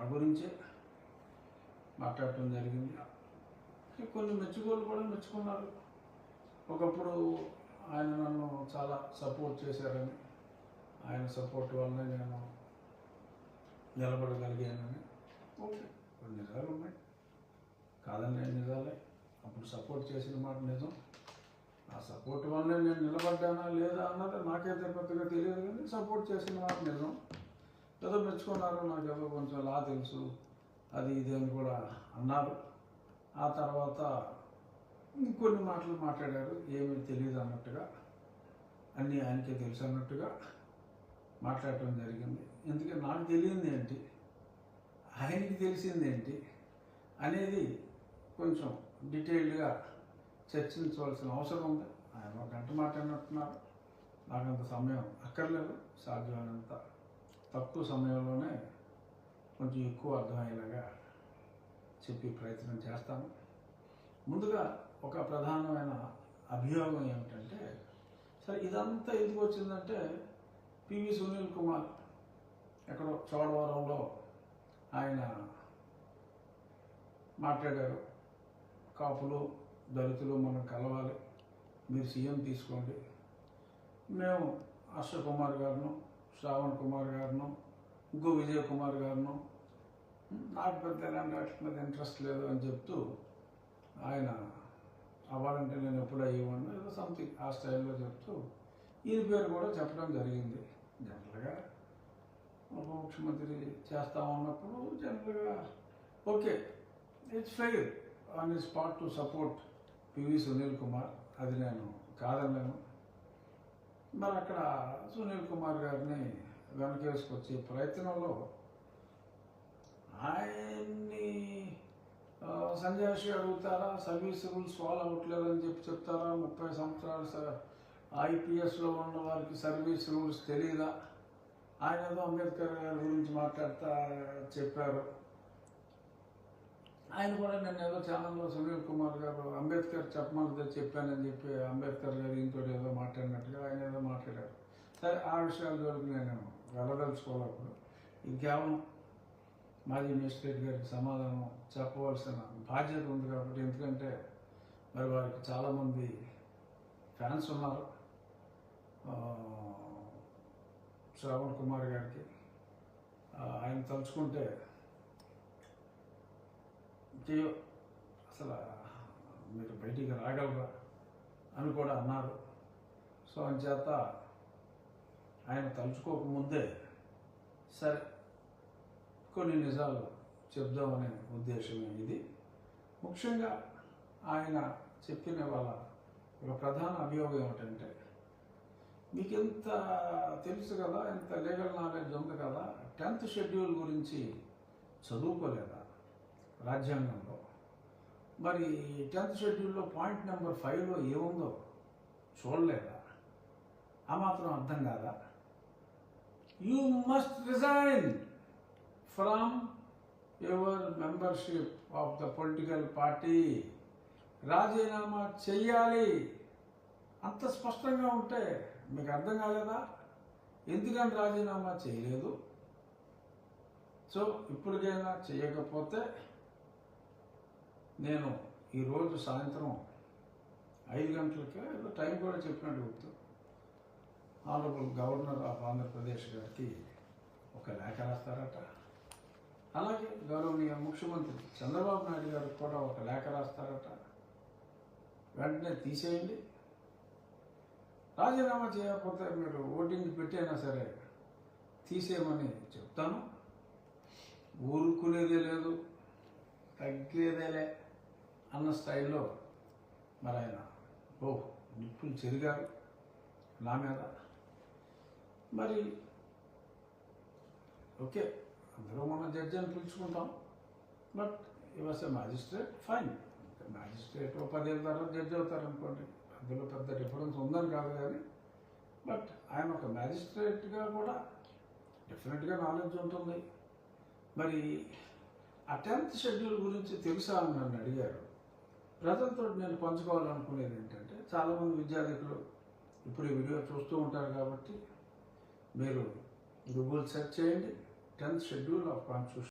నా గురించే మాట్లాడటం జరిగింది. కొన్ని మెచ్చుకోలు కూడా మెచ్చుకున్నారు. ఒకప్పుడు ఆయన నన్ను చాలా సపోర్ట్ చేశారని ఆయన సపోర్ట్ వల్లనే నేను నిలబడగలిగానని. ఓకే కొన్ని నిజాలు ఉన్నాయి. కాదని నిజాలే. అప్పుడు సపోర్ట్ చేసిన మాట నిజం. ఆ సపోర్ట్ వల్లనే నేను నిలబడ్డానా లేదా అన్నది నాకైతే పెద్దగా తెలియదు కానీ సపోర్ట్ చేసిన మాట నిజం. ఏదో నాకు కొంచెం లా తెలుసు. అది ఇది అని కూడా అన్నారు. ఆ తర్వాత ఇంకొన్ని మాటలు మాట్లాడారు. ఏమీ తెలియదు అన్నట్టుగా. అన్నీ ఆయనకే తెలుసు అన్నట్టుగా మాట్లాడటం జరిగింది. ఎందుకంటే నాకు తెలియంది ఏంటి? ఆయనకి తెలిసింది ఏంటి? అనేది కొంచెం డీటెయిల్డ్గా చర్చించవలసిన అవసరం ఉంది. ఆయన ఒక గంట మాట్లాడినట్టున్నారు. నాకు అంత సమయం అక్కర్లేదు. సాధ్యమైనంత తక్కువ సమయంలోనే కొంచెం ఎక్కువ అర్థమయ్యేలాగా చెప్పే ప్రయత్నం చేస్తాను. ముందుగా ఒక ప్రధానమైన అభియోగం ఏమిటంటే సరే ఇదంతా ఎందుకు వచ్చిందంటే పివి సునీల్ కుమార్ ఎక్కడో చోడవరంలో ఆయన మాట్లాడారు. కాపులు దళితులు మనం కలవాలి. మీరు సీఎం తీసుకోండి. మేము అశ్వకుమార్ గారును శ్రావణ్ కుమార్ గారును ఇంకో విజయ్ కుమార్ గారును నాకు పెద్ద ఎలాంటి మీద ఇంట్రెస్ట్ లేదు అని చెప్తూ ఆయన అవ్వాలంటే నేను ఎప్పుడు అయ్యేవాడిని ఏదో సంథింగ్ ఆ స్టైల్లో చెప్తూ ఈయన పేరు కూడా చెప్పడం జరిగింది. జనరల్గా ఉప ముఖ్యమంత్రి చేస్తా ఉన్నప్పుడు జనరల్గా ఓకే ఇట్స్ ఫెయిర్ ఆన్ ఈ spot to support PV Sunil Kumar అది నేను కాదన్నాను మరి అక్కడ సునీల్ కుమార్ గారిని వెనకేసుకొచ్చే ప్రయత్నంలో ఆయన్ని సంజయ్ అడుగుతారా? సర్వీస్ రూల్స్ ఫాలో అవ్వట్లేదని చెప్పి చెప్తారా? ముప్పై సంవత్సరాలు ఐపీఎస్లో ఉన్న వారికి సర్వీస్ రూల్స్ తెలియదా ఆయన ఏదో అంబేద్కర్ గారి గురించి మాట్లాడతా చెప్పారు. ఆయన కూడా నేను ఏదో ఛానల్లో సునీల్ కుమార్ గారు అంబేద్కర్ చెప్పమంటే చెప్పానని చెప్పి అంబేద్కర్ గారు ఇంకోటి ఏదో మాట్లాడినట్టుగా ఆయన ఏదో మాట్లాడారు. సరే ఆ విషయాల వరకు నేను వెళ్ళదలుచుకోలేప్పుడు ఇది కేవలం మాజీ మేజిస్ట్రేట్ గారికి సమాధానం చెప్పవలసిన బాధ్యత ఉంది కాబట్టి ఎందుకంటే మరి వారికి చాలామంది ఫ్యాన్స్ ఉన్నారు. శ్రావణ్ కుమార్ గారికి ఆయన తలుచుకుంటే చేయో అసలు మీరు బయటికి రాగలరా అని కూడా అన్నారు. సో అంచేత ఆయన తలుచుకోకముందే సరే కొన్ని నిజాలు చెప్దామనే ఉద్దేశమే ఇది. ముఖ్యంగా ఆయన చెప్పిన వాళ్ళ ఒక ప్రధాన అభియోగం ఏమిటంటే మీకు ఎంత తెలుసు కదా ఎంత లీగల్ నాలెడ్జ్ ఉంది కదా టెన్త్ షెడ్యూల్ గురించి చదువుకోలేదా? రాజ్యాంగంలో. మరి టెన్త్ షెడ్యూల్లో పాయింట్ నెంబర్ ఫైవ్లో ఏముందో చూడలేదా? ఆ మాత్రం అర్థం కాదా? You must resign from your membership of the political party రాజీనామా చెయ్యాలి. అంత స్పష్టంగా ఉంటే మీకు అర్థం కాలేదా? ఎందుకని రాజీనామా చేయలేదు? సో ఇప్పటికైనా చేయకపోతే నేను ఈరోజు సాయంత్రం ఐదు గంటలకే ఏదో టైం కూడా చెప్పినట్టు గుర్తు ఆనరబుల్ గవర్నర్ ఆఫ్ ఆంధ్రప్రదేశ్ గారికి ఒక లేఖ రాస్తారట. అలాగే గౌరవనీయ ముఖ్యమంత్రి చంద్రబాబు నాయుడు గారికి కూడా ఒక లేఖ రాస్తారట. వెంటనే తీసేయండి. రాజీనామా చేయకపోతే మీరు ఓటింగ్ పెట్టైనా సరే తీసేయమని చెప్తాను. ఊరుకునేదే లేదు తగ్గేదేలే. అన్న స్టైల్లో మరి ఆయన ఓ నిప్పులు చెరిగారు నా మీద. మరి ఓకే అందరూ మన జడ్జి అని పిలుచుకుంటాం. But he was a magistrate fine magistrate పదిహేను పదేళ్ళ తర్వాత జడ్జి అవుతారు అనుకోండి అందులో పెద్ద డిఫరెన్స్ ఉందని కాదు కానీ. బట్ ఆయన ఒక మ్యాజిస్ట్రేట్గా కూడా డెఫినెట్గా నాలెడ్జ్ ఉంటుంది. మరి ఆ టెన్త్ షెడ్యూల్ గురించి తెలుసా అని నన్ను అడిగారు? ప్రజలతో నేను పంచుకోవాలనుకునేది ఏంటంటే చాలామంది విద్యార్థులు ఇప్పుడు ఈ వీడియో చూస్తూ ఉంటారు కాబట్టి మీరు గూగుల్ సెర్చ్ చేయండి టెన్త్ షెడ్యూల్ ఆఫ్ కాన్స్టిట్యూషన్